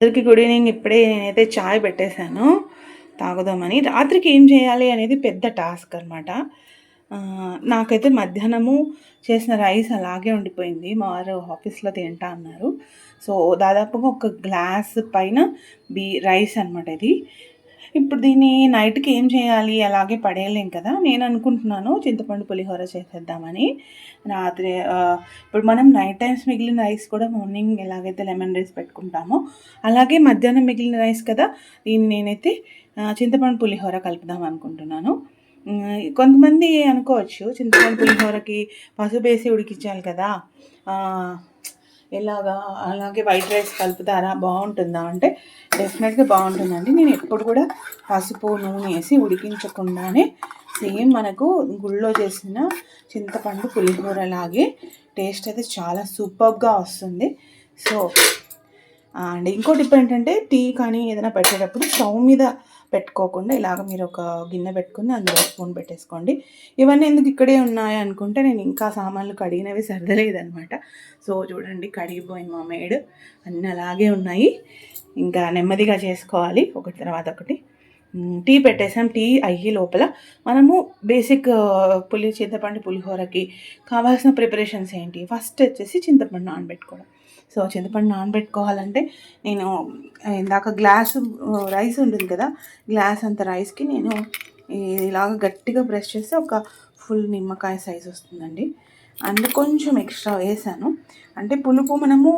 అందరికి good evening. ఇప్పుడే నేనైతే చాయ్ పెట్టేశాను. తాగుదామని. రాత్రికి ఏం చేయాలి అనేది పెద్ద టాస్క్ అనమాట నాకైతే మధ్యాహ్నము చేసిన రైస్ అలాగే ఉండిపోయింది. మా వారు ఆఫీస్లో తింటా అన్నారు. సో దాదాపుగా ఒక గ్లాస్ పైన బీ రైస్ అనమాట ఇది. ఇప్పుడు దీన్ని నైట్కి ఏం చేయాలి? అలాగే పడేయలేం కదా? నేను అనుకుంటున్నాను చింతపండు పులిహోర చేసేద్దామని. రాత్రి ఇప్పుడు మనం నైట్ టైమ్స్ మిగిలిన రైస్ కూడా మార్నింగ్ ఎలాగైతే లెమన్ రైస్ పెట్టుకుంటామో అలాగే మధ్యాహ్నం మిగిలిన రైస్ కదా? దీన్ని నేనైతే చింతపండు పులిహోర కలుపుదాం అనుకుంటున్నాను. కొంతమంది అనుకోవచ్చు చింతపండు పులిహోరకి పసుపు వేసి ఉడికించాలి కదా? ఇలాగా ఎలాగా అలాగే వైట్ రైస్ కలుపుతారా? బాగుంటుందా? అంటే డెఫినెట్గా బాగుంటుందండి. నేను ఎప్పుడు కూడా పసుపు నూనె వేసి ఉడికించకుండానే సేమ్ మనకు గుళ్ళో చేసిన చింతపండు పులిహోర లాగే టేస్ట్ అయితే చాలా సూపర్గా వస్తుంది. సో అండ్ ఇంకో టిప్ ఏంటంటే టీ కానీ ఏదైనా పెట్టేటప్పుడు స్టవ్ మీద పెట్టుకోకుండా ఇలాగ మీరు ఒక గిన్నె పెట్టుకుని అందులో స్పూన్ పెట్టేసుకోండి. ఇవన్నీ ఎందుకు ఇక్కడే ఉన్నాయి అనుకుంటే నేను ఇంకా సామాన్లు కడిగినవి సర్దలేదనమాట. సో చూడండి కడిగిపోయింది మా మేడ్. అన్నీ అలాగే ఉన్నాయి. ఇంకా నెమ్మదిగా చేసుకోవాలి. ఒకటి తర్వాత ఒకటి. టీ పెట్టేసాం. టీ అయ్యి లోపల మనము బేసిక్ పులి చింతపండు పులిహోరకి కావాల్సిన ప్రిపరేషన్స్ ఏంటి? ఫస్ట్ వచ్చేసి చింతపండు నానబెట్టుకోవడం. సో చింతపండు నానబెట్టుకోవాలంటే నేను ఇందాక గ్లాస్ రైస్ ఉంటుంది కదా గ్లాస్ అంత రైస్కి నేను ఇలాగ గట్టిగా బ్రష్ చేస్తే ఒక ఫుల్ నిమ్మకాయ సైజ్ వస్తుందండి. అండ్ కొంచెం ఎక్స్ట్రా వేసాను. అంటే పులుపు మనము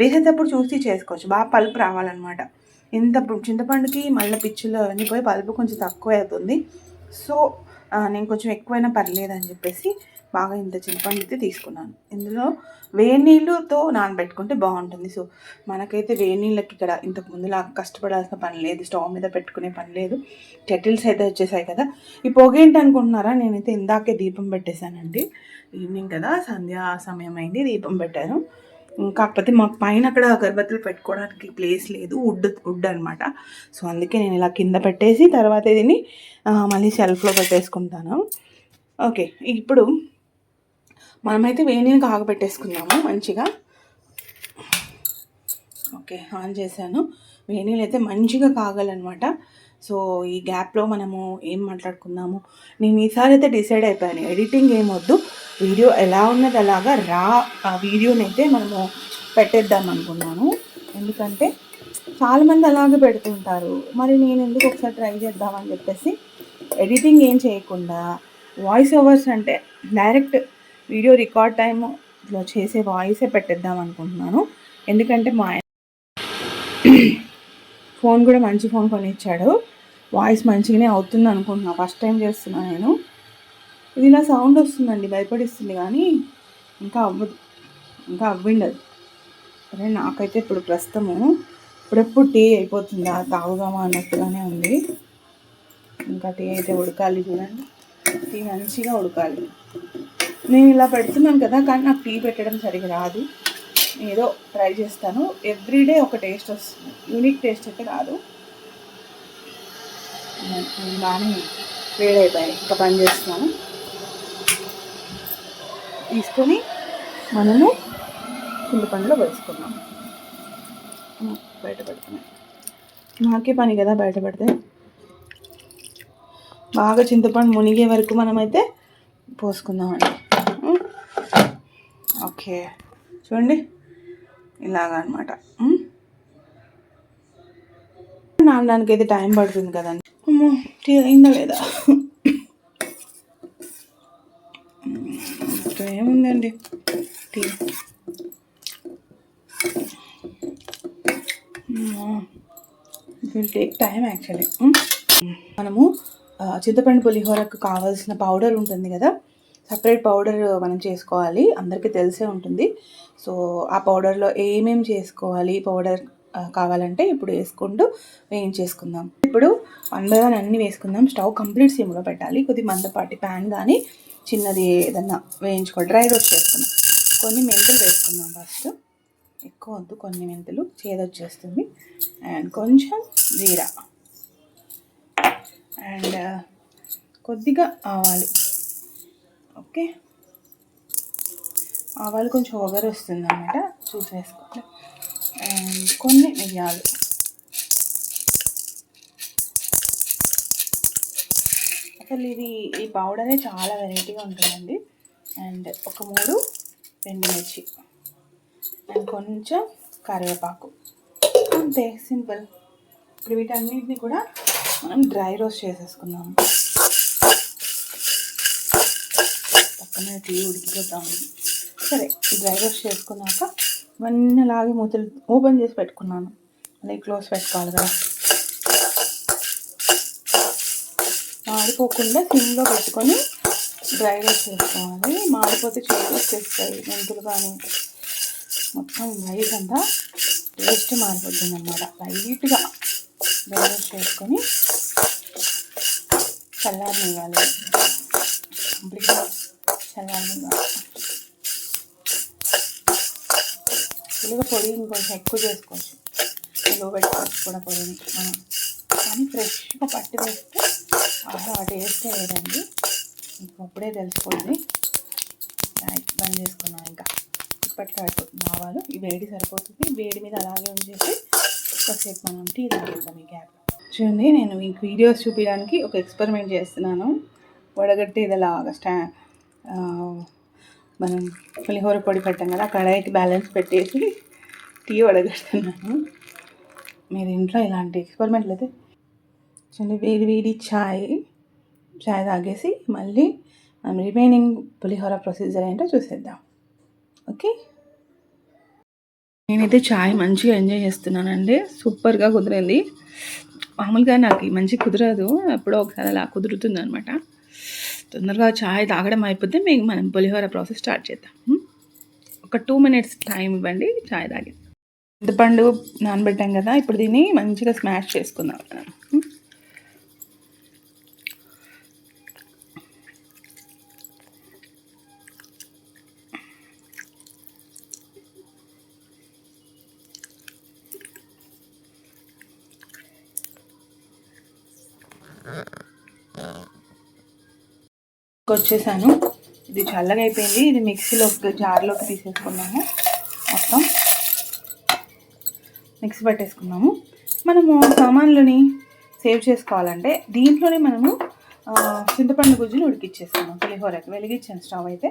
వేసేటప్పుడు చూసి చేసుకోవచ్చు. బాగా పలుపు రావాలన్నమాట. ఇంత చింతపండుకి మళ్ళీ పిచ్చులు అవన్నీ పోయి పలుపు కొంచెం తక్కువ అవుతుంది. సో నేను కొంచెం ఎక్కువైనా పర్లేదు అని చెప్పేసి బాగా ఇంత చింతపండు అయితే తీసుకున్నాను. ఇందులో వేడి నీళ్ళతో నానబెట్టుకుంటే బాగుంటుంది. సో మనకైతే వేడి నీళ్ళకి ఇక్కడ ఇంతకు ముందులా కష్టపడాల్సిన పని లేదు. స్టవ్ మీద పెట్టుకునే పని లేదు. కెటిల్స్ అయితే వచ్చేసాయి కదా. ఈ పొగ ఏంటి అనుకుంటున్నారా నేనైతే ఇందాకే దీపం పెట్టేశానండి. ఈవినింగ్ కదా సంధ్యా సమయం అయింది దీపం పెట్టాను. కాకపోతే మా పైన అక్కడ అగరబత్తులు పెట్టుకోవడానికి ప్లేస్ లేదు. వుడ్ వుడ్ అనమాట సో అందుకే నేను ఇలా కింద పెట్టేసి తర్వాత దీన్ని మళ్ళీ షెల్ఫ్లో పెట్టేసుకుంటాను. ఓకే ఇప్పుడు మనమైతే వేణిని కాగబెట్టేసుకుందాము మంచిగా. ఓకే ఆన్ చేశాను. వేణీలు అయితే మంచిగా కాగాలన్నమాట. సో ఈ గ్యాప్లో మనము ఏం మాట్లాడుకుందాము? నేను ఈసారి అయితే డిసైడ్ అయిపోయాను. ఎడిటింగ్ ఏమొద్దు వీడియో ఎలా ఉన్నది అలాగా రా ఆ వీడియోని అయితే మనము పెట్టేద్దాం అనుకున్నాను ఎందుకంటే చాలామంది అలాగే పెడుతుంటారు. మరి నేను ఎందుకు ఒకసారి ట్రై చేద్దామని చెప్పేసి ఎడిటింగ్ ఏం చేయకుండా వాయిస్ ఓవర్స్ అంటే డైరెక్ట్ వీడియో రికార్డ్ టైంలో చేసే వాయిసే పెట్టేద్దాం అనుకుంటున్నాను. ఎందుకంటే మా ఆయన ఫోన్ కూడా మంచి ఫోన్ కొనిచ్చాడు. వాయిస్ మంచిగానే అవుతుంది అనుకుంటున్నాను ఫస్ట్ టైం చేస్తున్నాను నేను. ఇది ఇలా సౌండ్ వస్తుందండి భయపడిస్తుంది కానీ ఇంకా అవ్వదు. ఇంకా అవ్విండదు. సరే నాకైతే ఇప్పుడు ప్రస్తుతము ఇప్పుడెప్పుడు టీ అయిపోతుందా? తాగుదామా అన్నట్టుగానే ఉంది. ఇంకా టీ అయితే ఉడకాలి చూడండి. టీ మంచిగా ఉడకాలి. నేను ఇలా పెడుతున్నాను కదా కానీ నాకు టీ పెట్టడం సరిగా రాదు. ఏదో ట్రై చేస్తాను. ఎవ్రీడే ఒక టేస్ట్ వస్తుంది. యూనిక్ టేస్ట్ అయితే రాదు. బాగానే బాగానే వేడైపోయాయి. ఇంకా పని చేస్తున్నాను. తీసుకొని మనము చింతపండులో వేసుకున్నాం బయట పెడుతున్నాం. నాకే పని కదా బయట పెడితే. బాగా చింతపండు మునిగే వరకు మనమైతే పోసుకుందామండి. ఓకే. చూడండి. ఇలాగా అనమాట నానడానికి అయితే టైం పడుతుంది కదండి. అమ్మో టీ అయిందా లేదా? ఏముందండి? Tea. Will take time actually. మనము చింతపండు పులిహోరకు కావాల్సిన పౌడర్ ఉంటుంది కదా? సపరేట్ పౌడర్ మనం చేసుకోవాలి. అందరికీ తెలిసే ఉంటుంది. సో ఆ పౌడర్లో ఏమేమి చేసుకోవాలి? పౌడర్ కావాలంటే ఇప్పుడు వేసుకుంటూ వేయించేసుకుందాం. ఇప్పుడు వన్ బై వన్ అన్నీ వేసుకుందాం. స్టవ్ కంప్లీట్ సిమ్లో పెట్టాలి. కొద్ది మందపాటి ప్యాన్ కానీ చిన్నది ఏదన్నా వేయించుకో డ్రై రోస్ట్ చేసుకుందాం. కొన్ని మెంతులు వేసుకుందాం ఫస్ట్. ఎక్కువ వద్దు కొన్ని మెంతులు. చేదొచ్చేస్తుంది అండ్ కొంచెం జీరా. అండ్ కొద్దిగా ఆవాలు. ఓకే. ఆవాలు కొంచెం ఒగరు వస్తుంది అనమాట అండ్ కొన్ని మిరియాలు. అసలు ఇది ఈ పౌడరే చాలా వెరైటీగా ఉంటుందండి. అండ్ ఒక మూడు మిర్చి అండ్ కొంచెం కరివేపాకు. అంతే సింపుల్. ఇప్పుడు వీటన్నిటిని కూడా మనం డ్రై రోస్ట్ చేసేసుకున్నాము పక్కన టీ ఉడికిపోతా ఉంది సరే డ్రై రోస్ట్ చేసుకున్నాక ఇవన్నీ అలాగే మూతలు ఓపెన్ చేసి పెట్టుకున్నాను. అలాగే క్లోజ్ పెట్టుకోవాలి కదా. మాడిపోకుండా సిమ్లో పెట్టుకొని డ్రై రోస్ట్ చేసుకోవాలి. మాడిపోతే చేతి వచ్చేస్తాయి మెంతులు కానీ. మొత్తం రైస్ అంతా టేస్ట్ మారిపోతుంది అన్నమాట లైట్గా డ్రై రోస్ట్ చేసుకొని చల్లారనివ్వాలి. కంప్లీట్గా చల్లారనివ్వాలి పొడి ఇంకొంచెం ఎక్కువ చేసుకోవచ్చు. నిలువ పెట్టుకోవచ్చు కూడా పొడిని మనం. కానీ ఫ్రెష్గా పట్టి వేస్తే ఆహా ఆ టేస్ట్ లేదండి. మీకు అప్పుడే తెలిసిపోతుంది బంద్ చేసుకున్నాం ఇంకా. ఇప్పట్లో అయిపోతుంది ఆవాలు ఈ వేడి సరిపోతుంది. వేడి మీద అలాగే ఉంచేసి కాసేపు మనం టీ తాగేద్దాం ఈ గ్యాప్ చూడండి నేను మీకు వీడియోస్ చూపించడానికి ఒక ఎక్స్పెరిమెంట్ చేస్తున్నాను. వడగట్టి ఇది అలాగా స్టా మనం పులిహోర పొడి పెట్టాం కదా కడాయికి బ్యాలెన్స్ పెట్టేసి టీ వడగడుతున్నాను మీరు ఇంట్లో ఇలాంటి ఎక్స్పెరిమెంట్లు అయితే చూడండి వేడి వేడి ఛాయ్ ఛాయ్ తాగేసి మళ్ళీ మనం రిమైనింగ్ పులిహోర ప్రొసీజర్ ఏంటో చూసేద్దాం. ఓకే? నేనైతే ఛాయ్ మంచిగా ఎంజాయ్ చేస్తున్నానండి. సూపర్గా కుదిరింది. మామూలుగా నాకు మంచి కుదరదు. ఎప్పుడో ఒకసారి అలా కుదురుతుంది అనమాట తొందరగా చాయ్ తాగడం అయిపోతే మేము మనం పులిహోర ప్రాసెస్ స్టార్ట్ చేద్దాం. ఒక టూ మినిట్స్ టైం ఇవ్వండి చాయ్ తాగి. చింతపండు నానబెట్టాం కదా ఇప్పుడు దీన్ని మంచిగా స్మాష్ చేసుకుందాం మనం. వచ్చేసాను ఇది చల్లగా అయిపోయింది. ఇది మిక్సీలోకి జార్లోకి తీసేసుకున్నాము. మొత్తం మిక్సీ పట్టేసుకున్నాము. మనము సామాన్లని సేవ్ చేసుకోవాలంటే దీంట్లోనే మనము చింతపండు గుజ్జుని ఉడికిచ్చేస్తున్నాం పులిహోరకి వెలిగించాను స్టవ్ అయితే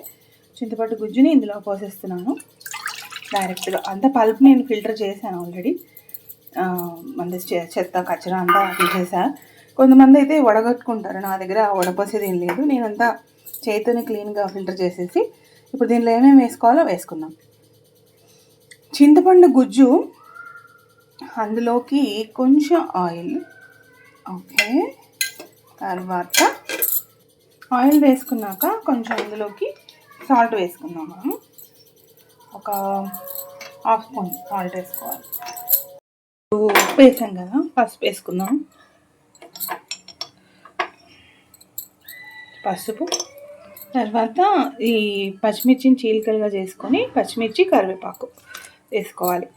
చింతపండు గుజ్జుని ఇందులో పోసేస్తున్నాను. డైరెక్ట్గా అంత పల్ప్ నేను ఫిల్టర్ చేశాను ఆల్రెడీ. మంది చె- చెత్త కచ్చరా అంతా తీసేసా. కొంతమంది అయితే వడగట్టుకుంటారు. నా దగ్గర వడపోసేది ఏం లేదు. నేనంతా చేతిని క్లీన్గా ఫిల్టర్ చేసేసి ఇప్పుడు దీనిలో ఏమేమి వేసుకోవాలో వేసుకుందాం. చింతపండు గుజ్జు అందులోకి కొంచెం ఆయిల్ ఓకే. తర్వాత ఆయిల్ వేసుకున్నాక కొంచెం అందులోకి సాల్ట్ వేసుకుందాం మనం. ఒక హాఫ్ స్పూన్ సాల్ట్ వేసుకోవాలి. ఉప్పు వేసాం కదా పసుపు వేసుకుందాం. పసుపు తర్వాత ఈ పచ్చిమిర్చిని చీలికలుగా చేసుకొని పచ్చిమిర్చి కరివేపాకు వేసుకోవాలి.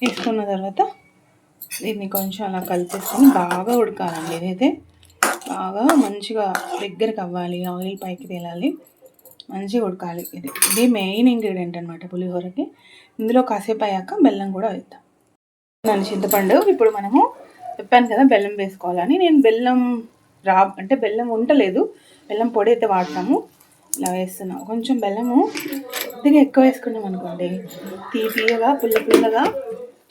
వేసుకున్న తర్వాత దీన్ని కొంచెం అలా కలిపేసుకొని బాగా ఉడకాలండి ఇదైతే. బాగా మంచిగా దగ్గరకు అవ్వాలి ఆయిల్ పైకి తేలాలి. మంచిగా ఉడకాలి ఇది. ఇది మెయిన్ ఇంగ్రీడియంట్ అనమాట పులిహోరకి. ఇందులో కాసేపు అయ్యాక బెల్లం కూడా వేద్దాం. దాని చింతపండు ఇప్పుడు మనము చెప్పాను కదా బెల్లం వేసుకోవాలని. నేను బెల్లం రా అంటే బెల్లం ఉండలేదు బెల్లం పొడి అయితే వాడతాము. ఇలా వేస్తున్నాం కొంచెం బెల్లము కొద్దిగా ఎక్కువ వేసుకున్నాం అనుకోండి. తీపిగా పుల్ల పుల్లగా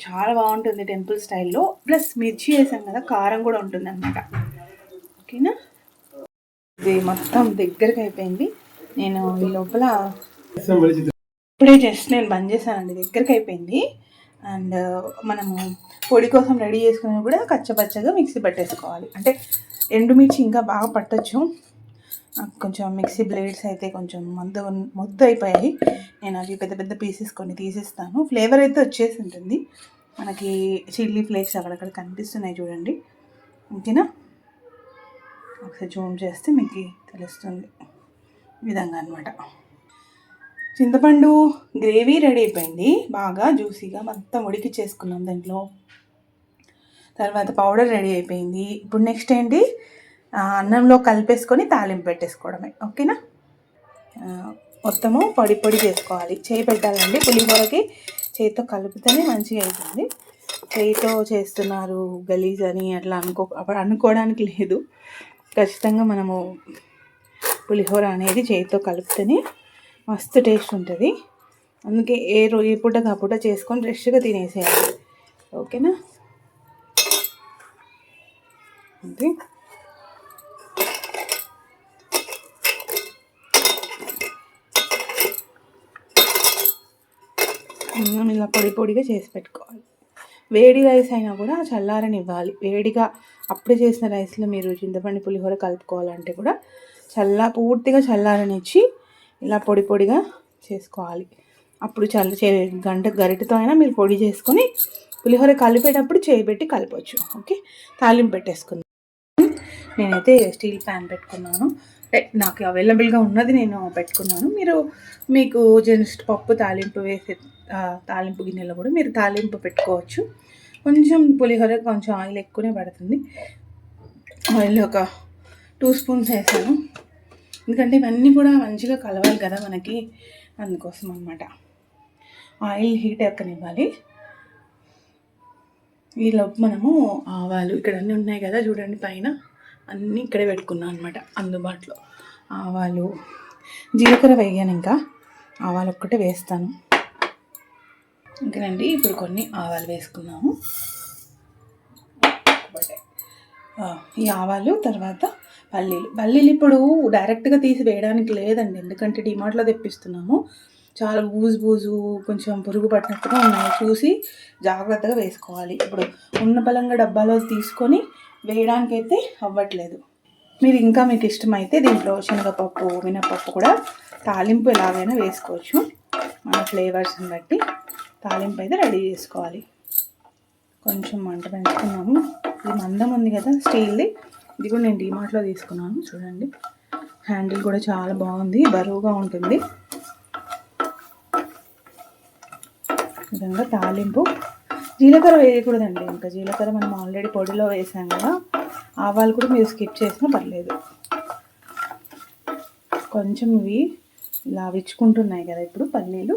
చాలా బాగుంటుంది టెంపుల్ స్టైల్లో. ప్లస్ మిర్చి వేసాం కదా కారం కూడా ఉంటుంది అనమాట ఓకేనా? ఇది మొత్తం దగ్గరకు అయిపోయింది. నేను ఈ లోపల ఇప్పుడే జస్ట్ నేను బంద్ చేశానండి. దగ్గరికి అయిపోయింది. అండ్ మనము పొడి కోసం రెడీ చేసుకుని కూడా కచ్చపచ్చగా మిక్సీ పట్టేసుకోవాలి. అంటే ఎండుమిర్చి ఇంకా బాగా పట్టచ్చు. కొంచెం మిక్సీ బ్లేడ్స్ అయితే కొంచెం మంద మొద్దు అయిపోయాయి నేను అవి పెద్ద పెద్ద పీసెస్ కొన్ని తీసేస్తాను. ఫ్లేవర్ అయితే వచ్చేసి ఉంటుంది. మనకి చిల్లీ ఫ్లేక్స్ అక్కడక్కడ కనిపిస్తున్నాయి చూడండి. ఓకేనా? ఒకసారి జూమ్ చేస్తే మీకు తెలుస్తుంది ఈ విధంగా అనమాట చింతపండు గ్రేవీ రెడీ అయిపోయింది. బాగా జ్యూసీగా మొత్తం ఉడికి చేసుకున్నాం దాంట్లో. తర్వాత పౌడర్ రెడీ అయిపోయింది. ఇప్పుడు నెక్స్ట్ ఏంటి? అన్నంలో కలిపేసుకొని తాలింపు పెట్టేసుకోవడమే. ఓకేనా? మొత్తము పొడి పొడి చేసుకోవాలి. చేయి పెట్టాలండి. పులిహోరకి చేతితో కలిపితేనే మంచిగా అవుతుంది. చేయితో చేస్తున్నారు గలీజ్ అని అట్లా అనుకో అప్పుడు అనుకోవడానికి లేదు. ఖచ్చితంగా మనము పులిహోర అనేది చేతితో కలిపితేనే మస్తు టేస్ట్ ఉంటుంది. అందుకే ఏ రోజు ఏ పూట కాపూట చేసుకొని ఫ్రెష్గా తినేసేయాలి. ఓకేనా? అంతే అన్నం ఇలా పొడి పొడిగా చేసి పెట్టుకోవాలి. వేడి రైస్ అయినా కూడా చల్లారనివ్వాలి వేడిగా అప్పుడే చేసిన రైస్లో మీరు చింతపండు పులిహోర కలుపుకోవాలంటే కూడా చల్ల పూర్తిగా చల్లారనిచ్చి ఇలా పొడి పొడిగా చేసుకోవాలి. అప్పుడు చల్ల చే గంట గరిటతో అయినా మీరు పొడి చేసుకొని పులిహోర కలిపేటప్పుడు చేయబెట్టి కలపవచ్చు ఓకే? తాలింపు పెట్టేసుకుందాం. నేనైతే స్టీల్ ప్యాన్ పెట్టుకున్నాను. నాకు అవైలబుల్గా ఉన్నది నేను పెట్టుకున్నాను. మీరు మీకు జస్ట్ పప్పు తాలింపు వేసే తాలింపు గిన్నెలో కూడా మీరు తాలింపు పెట్టుకోవచ్చు. కొంచెం పులిహోర కొంచెం ఆయిల్ ఎక్కువనే పడుతుంది. ఆయిల్ ఒక టూ స్పూన్స్ వేసాను. ఎందుకంటే ఇవన్నీ కూడా మంచిగా కలవాలి కదా మనకి అందుకోసం అనమాట ఆయిల్ హీట్ ఎక్కనివ్వాలి. ఈలోపు మనము ఆవాలు ఇక్కడ అన్నీ ఉన్నాయి కదా చూడండి పైన. అన్నీ ఇక్కడే పెట్టుకున్నాను అనమాట అందుబాటులో. ఆవాలు జీలకర్ర వేయను ఇంకా ఆవాలు ఒక్కటే వేస్తాను. ఇంకనండి ఇప్పుడు కొన్ని ఆవాలు వేసుకున్నాము ఈ ఆవాలు తర్వాత పల్లీలు. పల్లీలు ఇప్పుడు డైరెక్ట్గా తీసి వేయడానికి లేదండి ఎందుకంటే డిమార్ట్లో తెప్పిస్తున్నాము. చాలా బూజు బూజు కొంచెం పురుగు పట్టినట్టుగా ఉన్నాయి. చూసి జాగ్రత్తగా వేసుకోవాలి. ఇప్పుడు ఉన్న బలంగా డబ్బాలో తీసుకొని వేయడానికి అయితే అవ్వట్లేదు. మీరు ఇంకా మీకు ఇష్టమైతే దీంట్లో శనగపప్పు మినపప్పు కూడా తాలింపు ఎలాగైనా వేసుకోవచ్చు. మన ఫ్లేవర్స్ని బట్టి తాలింపు అయితే రెడీ చేసుకోవాలి. కొంచెం మంట పెంచుకున్నాము. ఇది మందం ఉంది కదా స్టీల్ది. ఇది కూడా నేను డిమార్ట్లో తీసుకున్నాను. చూడండి. హ్యాండిల్ కూడా చాలా బాగుంది. బరువుగా ఉంటుంది. విధంగా తాలింపు జీలకర్ర వేయకూడదండి. ఇంకా జీలకర్ర మనం ఆల్రెడీ పొడిలో వేసాం కదా ఆవాలు కూడా మీరు స్కిప్ చేసినా పర్లేదు. కొంచెం ఇవి ఇలా విచ్చుకుంటున్నాయి కదా ఇప్పుడు పల్లీలు.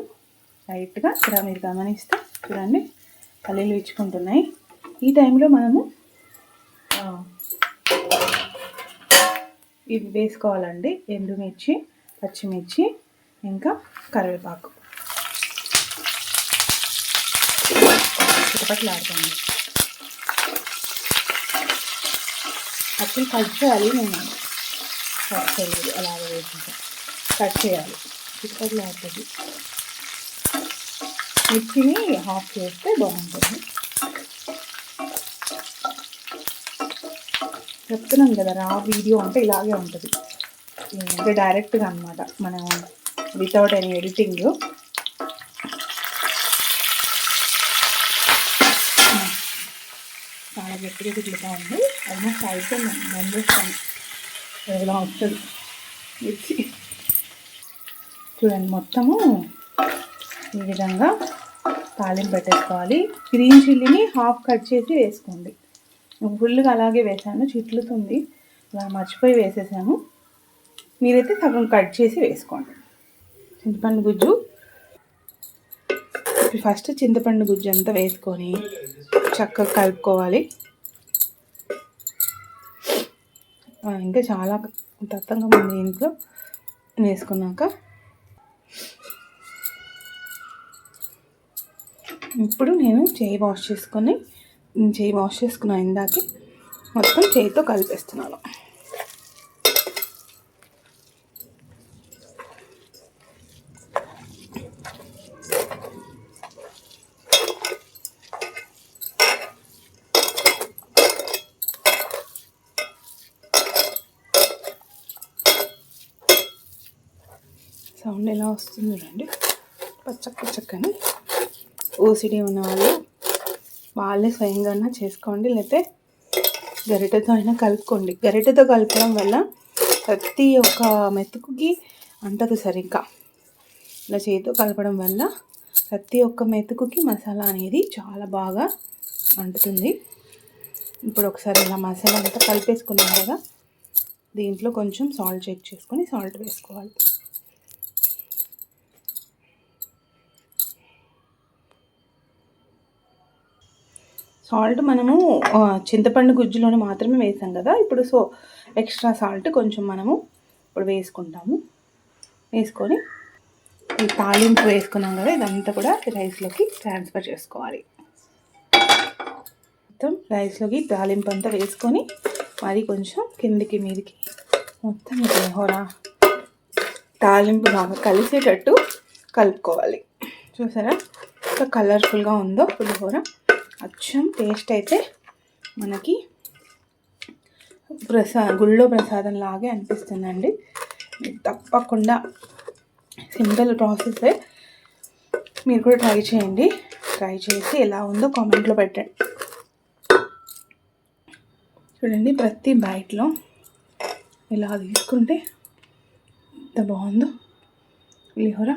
లైట్గా ఇక్కడ మీరు గమనిస్తే చూడండి పల్లీలు విచ్చుకుంటున్నాయి. ఈ టైంలో మనము ఇవి వేసుకోవాలండి. ఎండుమిర్చి పచ్చిమిర్చి ఇంకా కరివేపాకు. చిటపట్లాడుతుంది అప్పుడు కట్ చేయాలి నేను. కట్ చేయలేదు అలాగే వేసింది కట్ చేయాలి. చిటపట్లాడుతుంది మిర్చిని హాఫ్ చేస్తే బాగుంటుంది. చెప్తున్నాం కదా రా వీడియో అంటే ఇలాగే ఉంటుంది. అంటే డైరెక్ట్గా అనమాట మనం వితౌట్ ఎనీ ఎడిటింగ్ చాలా గట్టిగా తిరుగుతూ ఉంది. ఆల్మోస్ట్ అయిపోయింది. మెంబర్స్తాను ఎలా వస్తుంది మిర్చి చూడండి మొత్తము ఈ విధంగా తాలింపు పెట్టేసుకోవాలి. గ్రీన్ చిల్లీని హాఫ్ కట్ చేసి వేసుకోండి. ఫుల్గా అలాగే వేసాను. చిట్లుతుంది. అలా మర్చిపోయి వేసేసాను మీరైతే సగం కట్ చేసి వేసుకోండి. చింతపండు గుజ్జు. ఫస్ట్ చింతపండు గుజ్జు అంతా వేసుకొని చక్కగా కలుపుకోవాలి. ఇంకా చాలా దత్తంగా ఉంది ఇంట్లో. వేసుకున్నాక. ఇప్పుడు నేను చేయి వాష్ చేసుకొని చేయి వాష్ చేసుకున్నాను ఇందాక మొత్తం చేయితో కలిపేస్తున్నాను సౌండ్ ఎలా వస్తుంది చూడండి. పచ్చక్క పచ్చక్కని ఓసిడి ఉన్న వాళ్ళు వాళ్ళే స్వయంగా చేసుకోండి. లేకపోతే గరిటెతో అయినా కలుపుకోండి. గరిటెతో కలపడం వల్ల ప్రతి ఒక్క మెతుకుకి అంటదు సరిగ్గా. ఇలా చేతితో కలపడం వల్ల ప్రతి ఒక్క మెతుకుకి మసాలా అనేది చాలా బాగా అంటుతుంది. ఇప్పుడు ఒకసారి ఇలా మసాలా అంతా కలిపేసుకున్నాం కదా దీంట్లో కొంచెం సాల్ట్ చెక్ చేసుకొని సాల్ట్ వేసుకోవాలి. సాల్ట్ మనము చింతపండు గుజ్జులోనే మాత్రమే వేసాం కదా. ఇప్పుడు సో ఎక్స్ట్రా సాల్ట్ కొంచెం మనము ఇప్పుడు వేసుకుంటాము. వేసుకొని ఈ తాలింపు వేసుకున్నాం కదా ఇదంతా కూడా రైస్లోకి ట్రాన్స్ఫర్ చేసుకోవాలి. మొత్తం రైస్లోకి తాలింపు అంతా వేసుకొని మరి కొంచెం కిందికి మీదికి మొత్తం హోరా తాలింపు బాగా కలిసేటట్టు కలుపుకోవాలి. చూసారా? ఎంత కలర్ఫుల్గా ఉందో పులిహోర. అచ్చం టేస్ట్ అయితే మనకి ప్రసా గుళ్ళో ప్రసాదం లాగే అనిపిస్తుందండి. తప్పకుండా సింపుల్ ప్రాసెసే మీరు కూడా ట్రై చేయండి. ట్రై చేసి ఎలా ఉందో కామెంట్లో పెట్టండి చూడండి ప్రతి బైట్లో ఇలా తీసుకుంటే ఎంత బాగుందో. పులిహోర